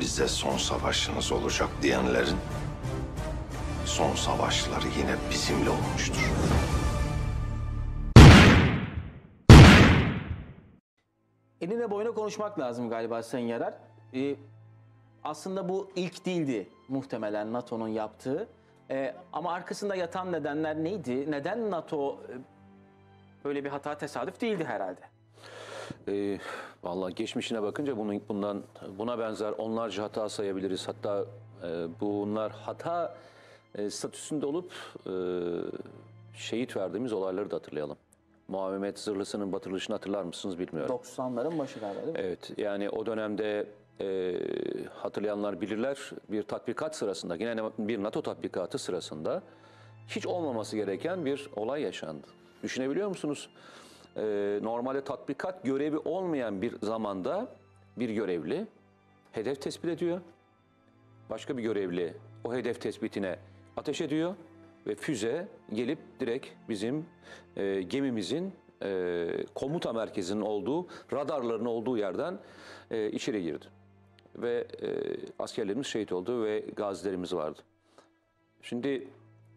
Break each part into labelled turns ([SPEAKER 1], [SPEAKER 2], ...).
[SPEAKER 1] bize son savaşınız olacak diyenlerin son savaşları yine bizimle olmuştur.
[SPEAKER 2] Eline boyuna konuşmak lazım galiba Sayın Yarar. Ee, aslında bu ilk değildi muhtemelen NATO'nun yaptığı. Ee, ama arkasında yatan nedenler neydi? Neden NATO e, böyle bir hata tesadüf değildi herhalde?
[SPEAKER 3] Ee, vallahi geçmişine bakınca bunun, bundan buna benzer onlarca hata sayabiliriz. Hatta e, bunlar hata e, statüsünde olup e, şehit verdiğimiz olayları da hatırlayalım. Muhammed Zırhlısı'nın batırılışını hatırlar mısınız bilmiyorum.
[SPEAKER 2] 90'ların başı galiba değil mi?
[SPEAKER 3] Evet yani o dönemde e, hatırlayanlar bilirler bir tatbikat sırasında yine bir NATO tatbikatı sırasında hiç olmaması gereken bir olay yaşandı. Düşünebiliyor musunuz? E, normalde tatbikat görevi olmayan bir zamanda bir görevli hedef tespit ediyor. Başka bir görevli o hedef tespitine ateş ediyor ve füze gelip direkt bizim e, gemimizin e, komuta merkezinin olduğu, radarların olduğu yerden e, içeri girdi. Ve e, askerlerimiz şehit oldu ve gazilerimiz vardı. Şimdi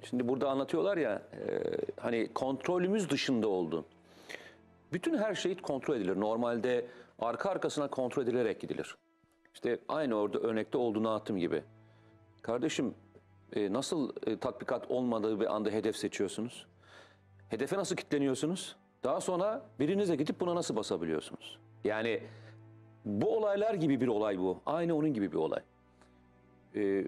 [SPEAKER 3] şimdi burada anlatıyorlar ya e, hani kontrolümüz dışında oldu. Bütün her şey kontrol edilir. Normalde arka arkasına kontrol edilerek gidilir. İşte aynı orada örnekte olduğunu anlattığım gibi. Kardeşim e, nasıl e, tatbikat olmadığı bir anda hedef seçiyorsunuz? Hedefe nasıl kilitleniyorsunuz? Daha sonra birinize gidip buna nasıl basabiliyorsunuz? Yani bu olaylar gibi bir olay bu. Aynı onun gibi bir olay. Ee,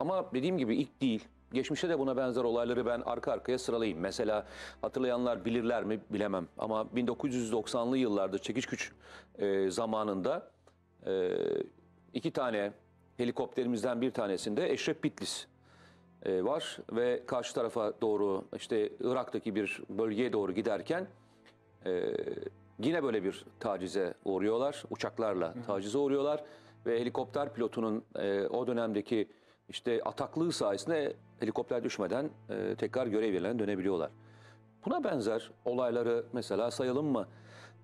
[SPEAKER 3] ama dediğim gibi ilk değil. Geçmişte de buna benzer olayları ben arka arkaya sıralayayım. Mesela hatırlayanlar bilirler mi bilemem. Ama 1990'lı yıllarda çekiç güç e, zamanında e, iki tane helikopterimizden bir tanesinde Eşref Bitlis e, var ve karşı tarafa doğru işte Irak'taki bir bölgeye doğru giderken e, yine böyle bir tacize uğruyorlar. Uçaklarla tacize uğruyorlar ve helikopter pilotunun e, o dönemdeki işte ataklığı sayesinde helikopter düşmeden e, tekrar görev yerlerine dönebiliyorlar. Buna benzer olayları mesela sayalım mı?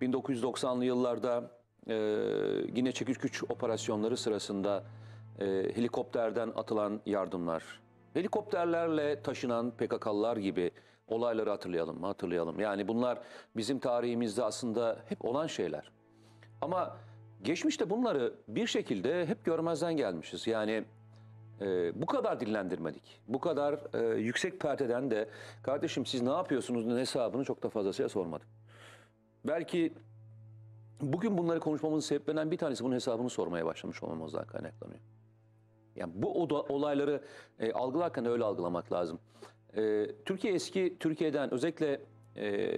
[SPEAKER 3] 1990'lı yıllarda e, yine çekiç güç operasyonları sırasında e, helikopterden atılan yardımlar, helikopterlerle taşınan PKK'lılar gibi olayları hatırlayalım mı? Hatırlayalım. Yani bunlar bizim tarihimizde aslında hep olan şeyler. Ama geçmişte bunları bir şekilde hep görmezden gelmişiz. Yani e, bu kadar dillendirmedik. Bu kadar e, yüksek perdeden de kardeşim siz ne yapıyorsunuz hesabını çok da fazlasıyla sormadım. Belki bugün bunları konuşmamızın sebeplerinden bir tanesi bunun hesabını sormaya başlamış olmamızdan kaynaklanıyor. Yani bu oda, olayları e, algılarken öyle algılamak lazım. E, Türkiye eski Türkiye'den özellikle e,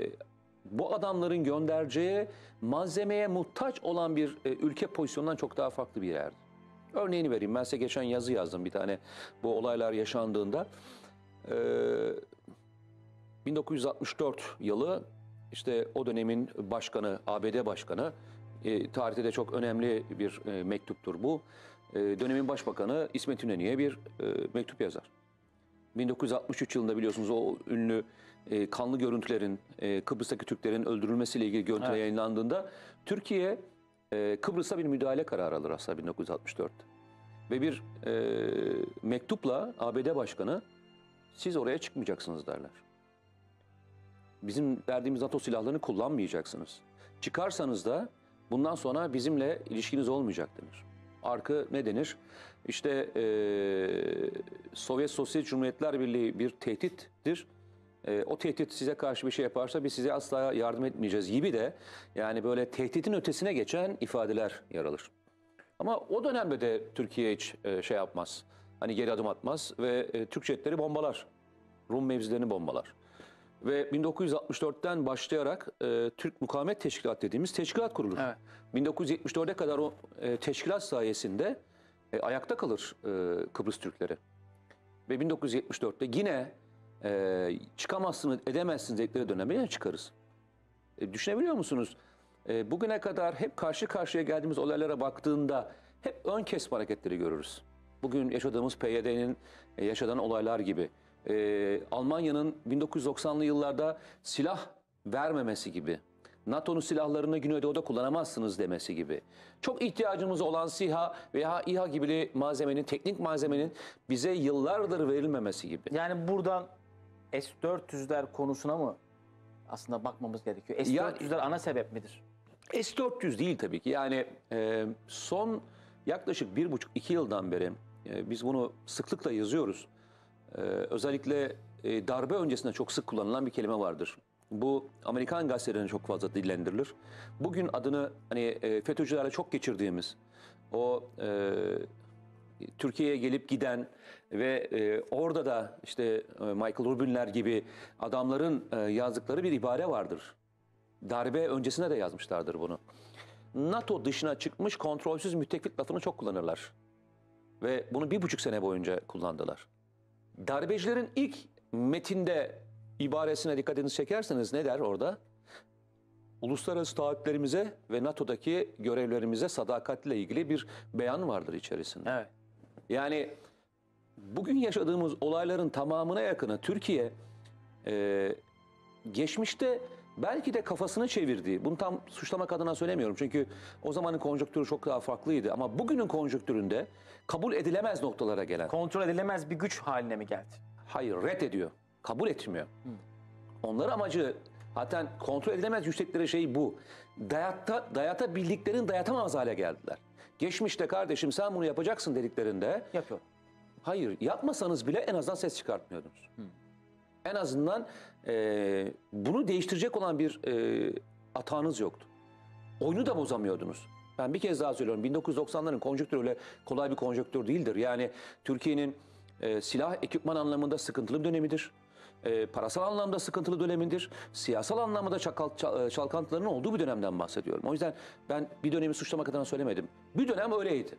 [SPEAKER 3] bu adamların göndereceği malzemeye muhtaç olan bir e, ülke pozisyonundan çok daha farklı bir yerdi. Örneğini vereyim. Ben size geçen yazı yazdım bir tane bu olaylar yaşandığında. E, 1964 yılı işte o dönemin başkanı, ABD başkanı, e, tarihte de çok önemli bir e, mektuptur bu. E, dönemin başbakanı İsmet İnönü'ye bir e, mektup yazar. 1963 yılında biliyorsunuz o ünlü e, kanlı görüntülerin, e, Kıbrıs'taki Türklerin öldürülmesiyle ilgili görüntüler
[SPEAKER 2] Evet.
[SPEAKER 3] yayınlandığında Türkiye e, Kıbrıs'a bir müdahale kararı alır aslında 1964'te. Ve bir e, mektupla ABD Başkanı siz oraya çıkmayacaksınız derler. Bizim verdiğimiz NATO silahlarını kullanmayacaksınız. Çıkarsanız da bundan sonra bizimle ilişkiniz olmayacak denir. Arkı ne denir? İşte eee, Sovyet Sosyalist Cumhuriyetler Birliği bir tehdittir. Eee, o tehdit size karşı bir şey yaparsa biz size asla yardım etmeyeceğiz gibi de yani böyle tehditin ötesine geçen ifadeler yer alır. Ama o dönemde de Türkiye hiç e, şey yapmaz. Hani geri adım atmaz ve e, Türk jetleri bombalar. Rum mevzilerini bombalar. Ve 1964'ten başlayarak e, Türk Mukavemet Teşkilat dediğimiz teşkilat kurulur.
[SPEAKER 2] Evet.
[SPEAKER 3] 1974'e kadar o e, teşkilat sayesinde e, ayakta kalır e, Kıbrıs Türkleri. Ve 1974'te yine e, çıkamazsınız, edemezsiniz dedikleri döneme yine çıkarız. E, düşünebiliyor musunuz? E, bugüne kadar hep karşı karşıya geldiğimiz olaylara baktığında hep ön kesme hareketleri görürüz. Bugün yaşadığımız PYD'nin e, yaşanan olaylar gibi. E, Almanya'nın 1990'lı yıllarda silah vermemesi gibi. NATO'nun silahlarını Güneydoğu'da kullanamazsınız demesi gibi. Çok ihtiyacımız olan SİHA veya İHA gibi malzemenin, teknik malzemenin bize yıllardır verilmemesi gibi.
[SPEAKER 2] Yani buradan S-400'ler konusuna mı aslında bakmamız gerekiyor? S-400'ler ana sebep midir?
[SPEAKER 3] S-400 değil tabii ki. Yani e, son yaklaşık bir buçuk iki yıldan beri e, biz bunu sıklıkla yazıyoruz. E, özellikle e, darbe öncesinde çok sık kullanılan bir kelime vardır. Bu Amerikan gazetelerinde çok fazla dillendirilir. Bugün adını hani e, FETÖ'cülerle çok geçirdiğimiz o e, Türkiye'ye gelip giden ve e, orada da işte e, Michael Rubinler gibi adamların e, yazdıkları bir ibare vardır. Darbe öncesine de yazmışlardır bunu. NATO dışına çıkmış kontrolsüz müttefik lafını çok kullanırlar. Ve bunu bir buçuk sene boyunca kullandılar. Darbecilerin ilk metinde ibaresine dikkatinizi çekerseniz ne der orada? Uluslararası taahhütlerimize ve NATO'daki görevlerimize sadakatle ilgili bir beyan vardır içerisinde.
[SPEAKER 2] Evet.
[SPEAKER 3] Yani bugün yaşadığımız olayların tamamına yakını Türkiye e, geçmişte belki de kafasını çevirdiği, bunu tam suçlamak adına söylemiyorum çünkü o zamanın konjonktürü çok daha farklıydı ama bugünün konjonktüründe kabul edilemez noktalara gelen,
[SPEAKER 2] Kontrol edilemez bir güç haline mi geldi?
[SPEAKER 3] hayır reddediyor, kabul etmiyor. Onların amacı zaten kontrol edilemez yüksekleri şey bu. Dayatta, dayatabildiklerini dayatamaz hale geldiler. Geçmişte kardeşim sen bunu yapacaksın dediklerinde
[SPEAKER 2] Yapıyor.
[SPEAKER 3] Hayır, yapmasanız bile en azından ses çıkartmıyordunuz. En azından e, bunu değiştirecek olan bir e, atağınız yoktu. Oyunu da bozamıyordunuz. Ben bir kez daha söylüyorum, 1990'ların konjonktürü öyle kolay bir konjonktür değildir. Yani Türkiye'nin e, silah ekipman anlamında sıkıntılı bir dönemidir. E, parasal anlamda sıkıntılı dönemidir. Siyasal anlamda çakal, ça- e, çalkantıların olduğu bir dönemden bahsediyorum. O yüzden ben bir dönemi suçlamak adına söylemedim. Bir dönem öyleydi.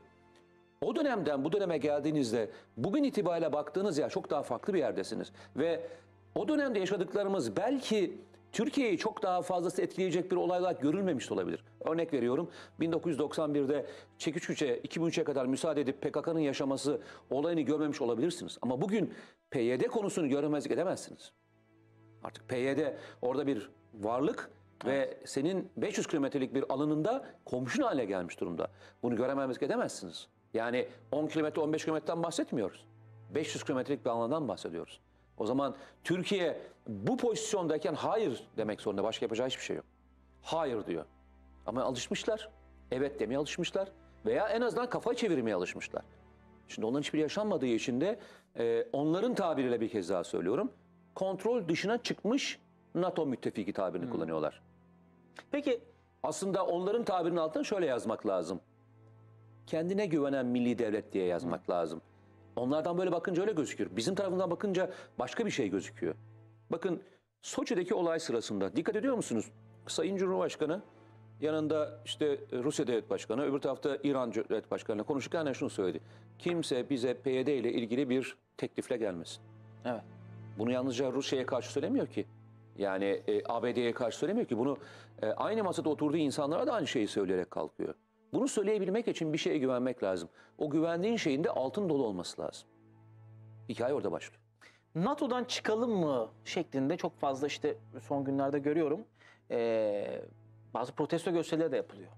[SPEAKER 3] O dönemden bu döneme geldiğinizde bugün itibariyle baktığınız yer çok daha farklı bir yerdesiniz. Ve o dönemde yaşadıklarımız belki Türkiye'yi çok daha fazlası etkileyecek bir olay olarak görülmemiş de olabilir. Örnek veriyorum 1991'de çekiç güçe 2003'e kadar müsaade edip PKK'nın yaşaması olayını görmemiş olabilirsiniz. Ama bugün PYD konusunu görmezlik edemezsiniz. Artık PYD orada bir varlık ve senin 500 kilometrelik bir alanında komşun haline gelmiş durumda. Bunu görememezlik edemezsiniz. Yani 10 kilometre 15 kilometreden bahsetmiyoruz. 500 kilometrelik bir alandan bahsediyoruz. O zaman Türkiye bu pozisyondayken hayır demek zorunda. Başka yapacağı hiçbir şey yok. Hayır diyor. Ama alışmışlar. Evet demeye alışmışlar. Veya en azından kafa çevirmeye alışmışlar. Şimdi onların hiçbir yaşanmadığı için de e, onların tabiriyle bir kez daha söylüyorum. Kontrol dışına çıkmış NATO müttefiki tabirini kullanıyorlar.
[SPEAKER 2] Peki
[SPEAKER 3] Aslında onların tabirinin altına şöyle yazmak lazım. Kendine güvenen milli devlet diye yazmak lazım. Onlardan böyle bakınca öyle gözüküyor. Bizim tarafından bakınca başka bir şey gözüküyor. Bakın Soçi'deki olay sırasında dikkat ediyor musunuz? Sayın Cumhurbaşkanı yanında işte Rusya Devlet Başkanı, öbür tarafta İran Devlet Başkanı'yla konuşurken şunu söyledi. Kimse bize PYD ile ilgili bir teklifle gelmesin.
[SPEAKER 2] evet.
[SPEAKER 3] Bunu yalnızca Rusya'ya karşı söylemiyor ki. Yani e, ABD'ye karşı söylemiyor ki. Bunu e, aynı masada oturduğu insanlara da aynı şeyi söyleyerek kalkıyor. Bunu söyleyebilmek için bir şeye güvenmek lazım. O güvendiğin şeyin de altın dolu olması lazım. Hikaye orada başlıyor.
[SPEAKER 2] NATO'dan çıkalım mı şeklinde çok fazla işte son günlerde görüyorum. Ee, bazı protesto gösterileri de yapılıyor.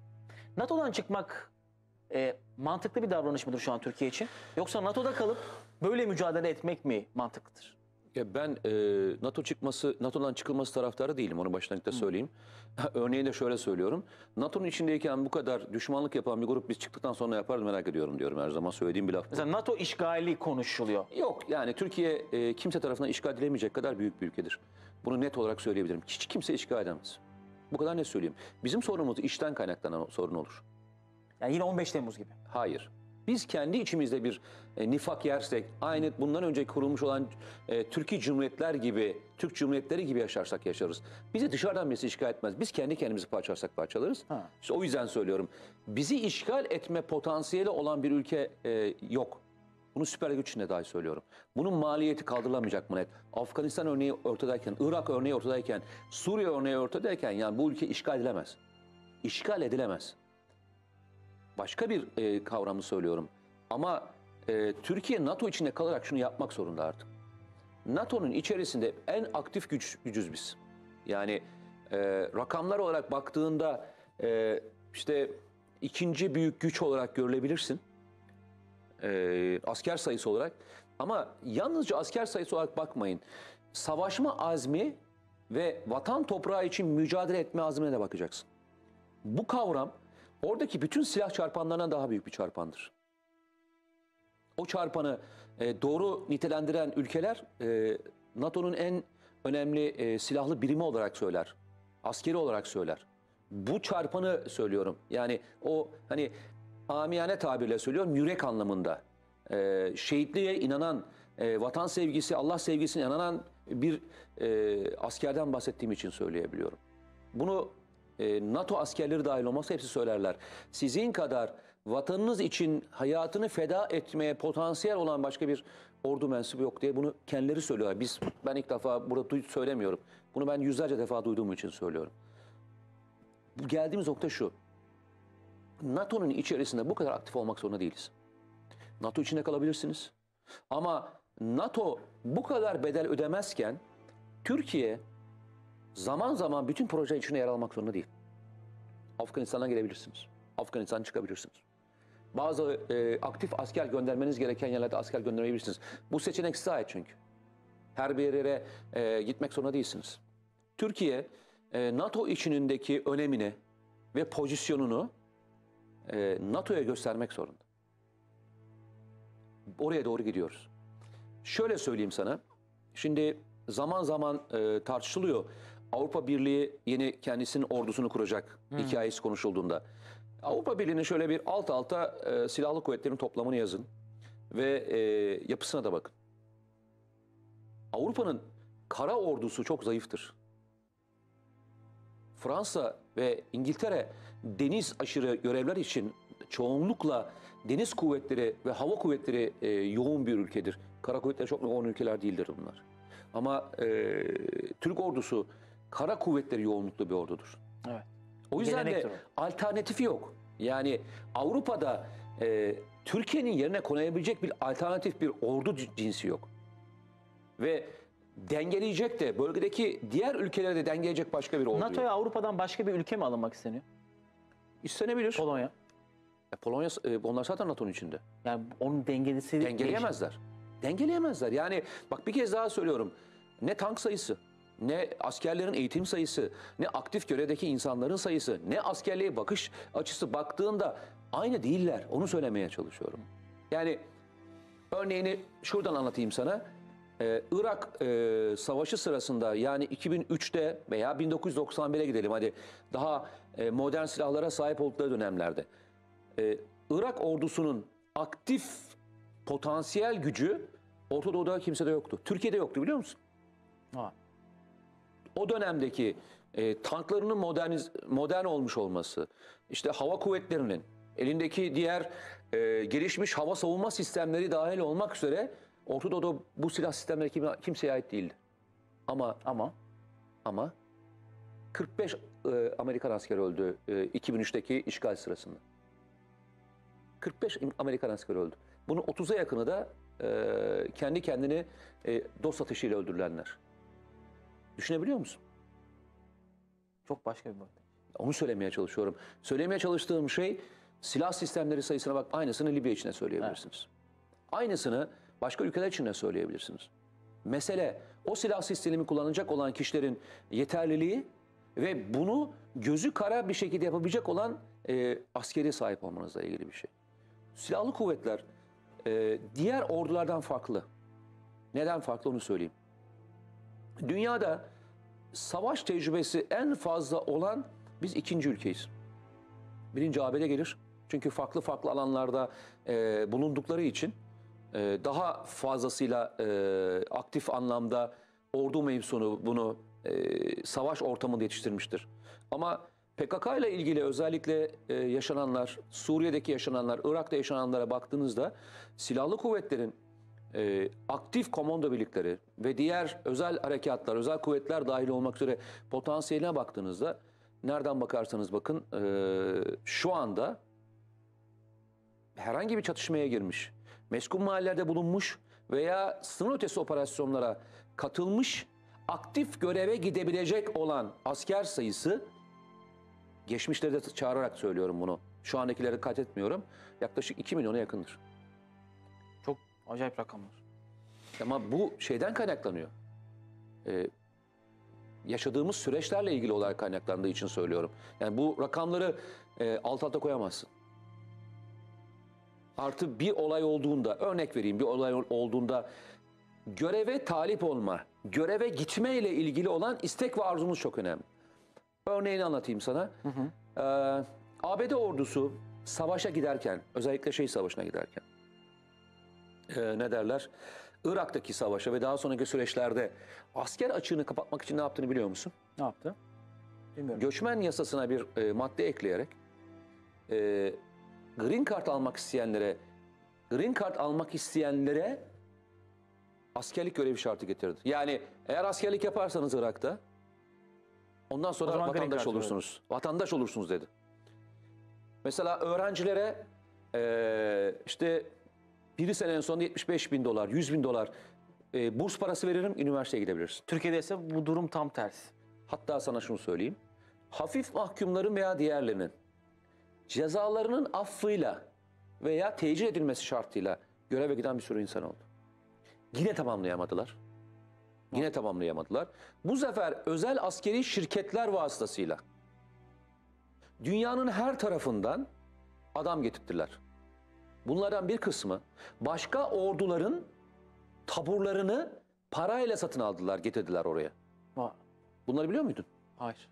[SPEAKER 2] NATO'dan çıkmak e, mantıklı bir davranış mıdır şu an Türkiye için? Yoksa NATO'da kalıp böyle mücadele etmek mi mantıklıdır?
[SPEAKER 3] Ya ben e, NATO çıkması, NATO'dan çıkılması taraftarı değilim. Onu başlangıçta söyleyeyim. Örneğin de şöyle söylüyorum. NATO'nun içindeyken bu kadar düşmanlık yapan bir grup biz çıktıktan sonra yaparız merak ediyorum diyorum her zaman söylediğim bir laf.
[SPEAKER 2] Mesela NATO işgali konuşuluyor.
[SPEAKER 3] Yok yani Türkiye e, kimse tarafından işgal edilemeyecek kadar büyük bir ülkedir. Bunu net olarak söyleyebilirim. Hiç kimse işgal edemez. Bu kadar net söyleyeyim. Bizim sorunumuz işten kaynaklanan sorun olur.
[SPEAKER 2] Yani yine 15 Temmuz gibi.
[SPEAKER 3] Hayır. Biz kendi içimizde bir e, nifak yersek, aynı bundan önce kurulmuş olan e, Türkiye Cumhuriyetler gibi, Türk Cumhuriyetleri gibi yaşarsak yaşarız. Bizi dışarıdan birisi işgal etmez. Biz kendi kendimizi parçalarsak parçalarız.
[SPEAKER 2] Ha.
[SPEAKER 3] İşte o yüzden söylüyorum. Bizi işgal etme potansiyeli olan bir ülke e, yok. Bunu Süper Lig içinde dahi söylüyorum. Bunun maliyeti kaldırılamayacak mı net? Afganistan örneği ortadayken, Irak örneği ortadayken, Suriye örneği ortadayken yani bu ülke işgal edilemez. İşgal edilemez başka bir e, kavramı söylüyorum. Ama e, Türkiye NATO içinde kalarak şunu yapmak zorunda artık. NATO'nun içerisinde en aktif güç, gücüz biz. Yani e, rakamlar olarak baktığında e, işte ikinci büyük güç olarak görülebilirsin. E, asker sayısı olarak. Ama yalnızca asker sayısı olarak bakmayın. Savaşma azmi ve vatan toprağı için mücadele etme azmine de bakacaksın. Bu kavram oradaki bütün silah çarpanlarından daha büyük bir çarpandır. O çarpanı e, doğru nitelendiren ülkeler e, NATO'nun en önemli e, silahlı birimi olarak söyler. Askeri olarak söyler. Bu çarpanı söylüyorum. Yani o hani amiyane tabirle söylüyorum yürek anlamında. E, şehitliğe inanan, e, vatan sevgisi, Allah sevgisine inanan bir e, askerden bahsettiğim için söyleyebiliyorum. Bunu e, NATO askerleri dahil olmazsa hepsi söylerler. Sizin kadar vatanınız için hayatını feda etmeye potansiyel olan başka bir ordu mensubu yok diye bunu kendileri söylüyorlar. Biz ben ilk defa burada söylemiyorum. Bunu ben yüzlerce defa duyduğum için söylüyorum. Geldiğimiz nokta şu. NATO'nun içerisinde bu kadar aktif olmak zorunda değiliz. NATO içinde kalabilirsiniz. Ama NATO bu kadar bedel ödemezken Türkiye zaman zaman bütün proje içine yer almak zorunda değil. Afganistan'a girebilirsiniz. Afganistan çıkabilirsiniz. Bazı e, aktif asker göndermeniz gereken yerlerde asker gönderebilirsiniz. Bu seçenek size ait çünkü. Her bir yere e, gitmek zorunda değilsiniz. Türkiye e, NATO içindeki önemini ve pozisyonunu e, NATO'ya göstermek zorunda. Oraya doğru gidiyoruz. Şöyle söyleyeyim sana. Şimdi zaman zaman e, tartışılıyor. Avrupa Birliği yeni kendisinin ordusunu kuracak hikayesi konuşulduğunda. Avrupa Birliği'nin şöyle bir alt alta e, silahlı kuvvetlerin toplamını yazın ve e, yapısına da bakın. Avrupa'nın kara ordusu çok zayıftır. Fransa ve İngiltere deniz aşırı görevler için çoğunlukla deniz kuvvetleri ve hava kuvvetleri e, yoğun bir ülkedir. Kara kuvvetleri çok yoğun ülkeler değildir bunlar. Ama e, Türk ordusu kara kuvvetleri yoğunluklu bir ordudur.
[SPEAKER 2] Evet.
[SPEAKER 3] O yüzden de
[SPEAKER 2] Gelenektir o.
[SPEAKER 3] alternatifi yok. Yani Avrupa'da e, Türkiye'nin yerine konabilecek bir alternatif bir ordu cinsi yok. Ve dengeleyecek de bölgedeki diğer ülkeleri de dengeleyecek başka bir ordu yok.
[SPEAKER 2] NATO'ya Avrupa'dan başka bir ülke mi alınmak isteniyor?
[SPEAKER 3] İstenebilir.
[SPEAKER 2] Polonya.
[SPEAKER 3] E, Polonya, e, onlar zaten NATO'nun içinde.
[SPEAKER 2] Yani onun dengelisi
[SPEAKER 3] Dengeleyemezler. Dengeleyemezler. Yani bak bir kez daha söylüyorum. Ne tank sayısı, ne askerlerin eğitim sayısı, ne aktif görevdeki insanların sayısı, ne askerliğe bakış açısı baktığında aynı değiller. Onu söylemeye çalışıyorum. Yani örneğini şuradan anlatayım sana. Ee, Irak e, savaşı sırasında yani 2003'te veya 1991'e gidelim hadi daha e, modern silahlara sahip oldukları dönemlerde. Ee, Irak ordusunun aktif potansiyel gücü Orta Doğu'da kimsede yoktu. Türkiye'de yoktu biliyor musun?
[SPEAKER 2] Ha.
[SPEAKER 3] O dönemdeki e, tanklarının moderniz, modern olmuş olması, işte hava kuvvetlerinin elindeki diğer e, gelişmiş hava savunma sistemleri dahil olmak üzere Orta Doğu'da bu silah sistemleri kim, kimseye ait değildi. Ama
[SPEAKER 2] Ama
[SPEAKER 3] ama 45 e, Amerikan askeri öldü e, 2003'teki işgal sırasında. 45 Amerikan askeri öldü. Bunun 30'a yakını da e, kendi kendini e, dost atışıyla öldürülenler. Düşünebiliyor musun?
[SPEAKER 2] çok başka bir boyut.
[SPEAKER 3] Onu söylemeye çalışıyorum. Söylemeye çalıştığım şey silah sistemleri sayısına bak aynısını Libya için de söyleyebilirsiniz. Aynısını başka ülkeler için de söyleyebilirsiniz. Mesele o silah sistemi kullanacak olan kişilerin yeterliliği ve bunu gözü kara bir şekilde yapabilecek olan e, askeri sahip olmanızla ilgili bir şey. Silahlı kuvvetler e, diğer ordulardan farklı. Neden farklı onu söyleyeyim. Dünyada savaş tecrübesi en fazla olan biz ikinci ülkeyiz. Birinci ABD gelir. Çünkü farklı farklı alanlarda e, bulundukları için e, daha fazlasıyla e, aktif anlamda ordu mevzunu bunu e, savaş ortamında yetiştirmiştir. Ama PKK ile ilgili özellikle e, yaşananlar, Suriye'deki yaşananlar, Irak'ta yaşananlara baktığınızda silahlı kuvvetlerin e, aktif komando birlikleri ve diğer özel harekatlar, özel kuvvetler dahil olmak üzere potansiyeline baktığınızda nereden bakarsanız bakın e, şu anda herhangi bir çatışmaya girmiş, meskun mahallelerde bulunmuş veya sınır ötesi operasyonlara katılmış aktif göreve gidebilecek olan asker sayısı geçmişleri de çağırarak söylüyorum bunu. Şu andakileri kat etmiyorum. Yaklaşık 2 milyona yakındır.
[SPEAKER 2] Acayip rakamlar.
[SPEAKER 3] Ama bu şeyden kaynaklanıyor. Ee, yaşadığımız süreçlerle ilgili olarak kaynaklandığı için söylüyorum. Yani bu rakamları e, alt alta koyamazsın. Artı bir olay olduğunda, örnek vereyim bir olay olduğunda göreve talip olma, göreve gitme ile ilgili olan istek ve arzumuz çok önemli. Örneğini anlatayım sana. Ee, ABD ordusu savaşa giderken, özellikle şey savaşına giderken, e, ne derler? Irak'taki savaşa ve daha sonraki süreçlerde asker açığını kapatmak için ne yaptığını biliyor musun?
[SPEAKER 2] Ne yaptı? Bilmiyorum.
[SPEAKER 3] Göçmen yasasına bir e, madde ekleyerek e, green card almak isteyenlere green card almak isteyenlere askerlik görevi şartı getirdi. Yani eğer askerlik yaparsanız Irak'ta ondan sonra vatandaş olursunuz. Vatandaş olursunuz dedi. Mesela öğrencilere e, işte biri senenin sonunda 75 bin dolar, 100 bin dolar e, burs parası veririm, üniversiteye gidebilirsin.
[SPEAKER 2] Türkiye'de ise bu durum tam tersi.
[SPEAKER 3] Hatta sana şunu söyleyeyim. Hafif mahkumların veya diğerlerinin cezalarının affıyla veya tecil edilmesi şartıyla göreve giden bir sürü insan oldu. Yine tamamlayamadılar. Yine tamamlayamadılar. Bu sefer özel askeri şirketler vasıtasıyla dünyanın her tarafından adam getirttiler. Bunlardan bir kısmı başka orduların taburlarını parayla satın aldılar, getirdiler oraya. Bunları biliyor muydun?
[SPEAKER 2] Hayır.